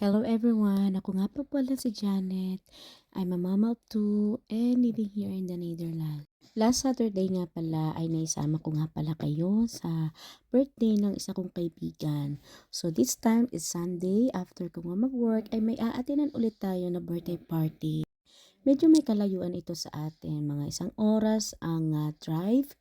Hello everyone, ako nga po pala si Janet. I'm a mama of two and living here in the Netherlands. Last Saturday nga pala ay naisama ko nga pala kayo sa birthday ng isa kong kaibigan. So this time is Sunday, after ko nga mag-work ay may aatinan ulit tayo na birthday party. Medyo may kalayuan ito sa atin, mga isang oras ang ah, drive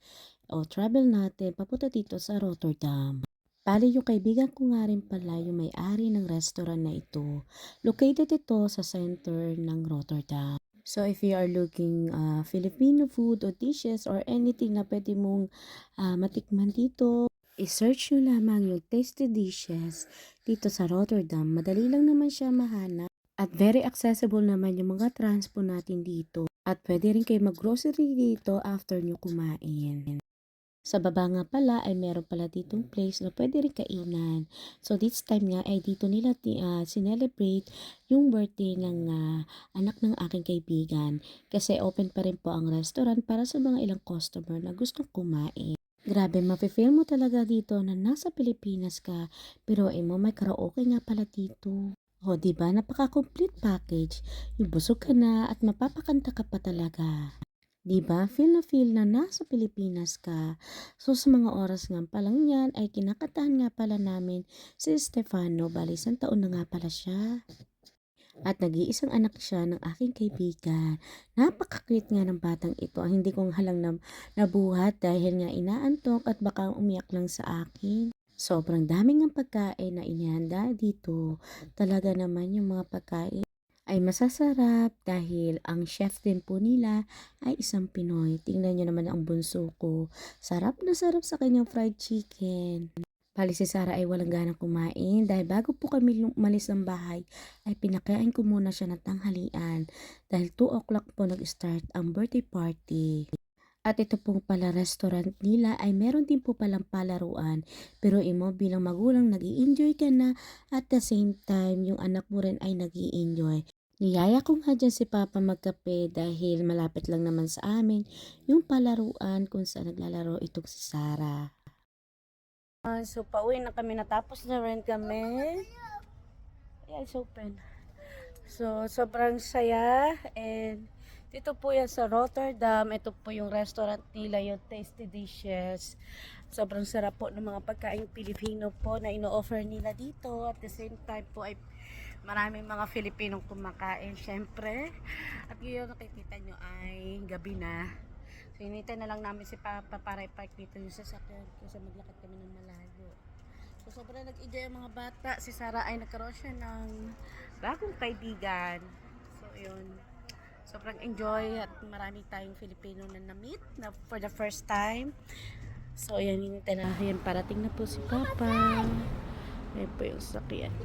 o travel natin papunta dito sa Rotterdam. Bali yung kaibigan ko nga rin pala yung may-ari ng restaurant na ito. Located ito sa center ng Rotterdam. So if you are looking uh, Filipino food or dishes or anything na pwede mong ah, matikman dito, i-search nyo lamang yung tasty dishes dito sa Rotterdam. Madali lang naman siya mahanap at very accessible naman yung mga transpo natin dito. At pwede rin kayo mag-grocery dito after nyo kumain. Sa baba nga pala ay meron pala ditong place na pwede rin kainan. So this time nga ay dito nila ti, ah, sinelebrate yung birthday ng ah, anak ng aking kaibigan. Kasi open pa rin po ang restaurant para sa mga ilang customer na gustong kumain. Grabe, mafe-feel mo talaga dito na nasa Pilipinas ka. Pero eh mo may karaoke nga pala dito. O, di ba? Napaka-complete package. Yung busog ka na at mapapakanta ka pa talaga. Di ba? Feel na feel na nasa Pilipinas ka. So, sa mga oras nga pa lang yan, ay kinakatahan nga pala namin si Stefano. Bali, isang taon na nga pala siya. At nag-iisang anak siya ng aking kaibigan. Napaka-cute nga ng batang ito. Hindi kong halang na, nabuhat dahil nga inaantok at baka umiyak lang sa akin. Sobrang daming ang pagkain na inihanda dito. Talaga naman yung mga pagkain ay masasarap dahil ang chef din po nila ay isang Pinoy. Tingnan nyo naman ang bunso ko. Sarap na sarap sa kanyang fried chicken. Bali si Sarah ay walang ganang kumain dahil bago po kami umalis ng bahay ay pinakain ko muna siya ng tanghalian dahil 2 o'clock po nag-start ang birthday party. At ito pong pala restaurant nila ay meron din po palang palaruan. Pero imo bilang magulang nag enjoy ka na at the same time yung anak mo rin ay nag enjoy Niyaya ko nga dyan si Papa magkape dahil malapit lang naman sa amin yung palaruan kung saan naglalaro itong si Sarah. Ah, so, pauwi na kami. Natapos na rin kami. Yeah, it's open. So, sobrang saya. And, dito po yan sa Rotterdam. Ito po yung restaurant nila, yung Tasty Dishes. Sobrang sarap po ng mga pagkain Pilipino po na ino-offer nila dito. At the same time po ay maraming mga Filipinong kumakain, syempre. At ngayon nakikita nyo ay gabi na. So, hinintay na lang namin si Papa para i-park dito yung sasakyan kasi maglakad kami ng malayo. So, sobrang nag-enjoy ang mga bata. Si Sarah ay nagkaroon siya ng bagong kaibigan. So, yun. Sobrang enjoy at marami tayong Filipino na na-meet na for the first time. So, ayan, hinintay na. Ayan, parating na po si Papa. Ayan po yung sakyan.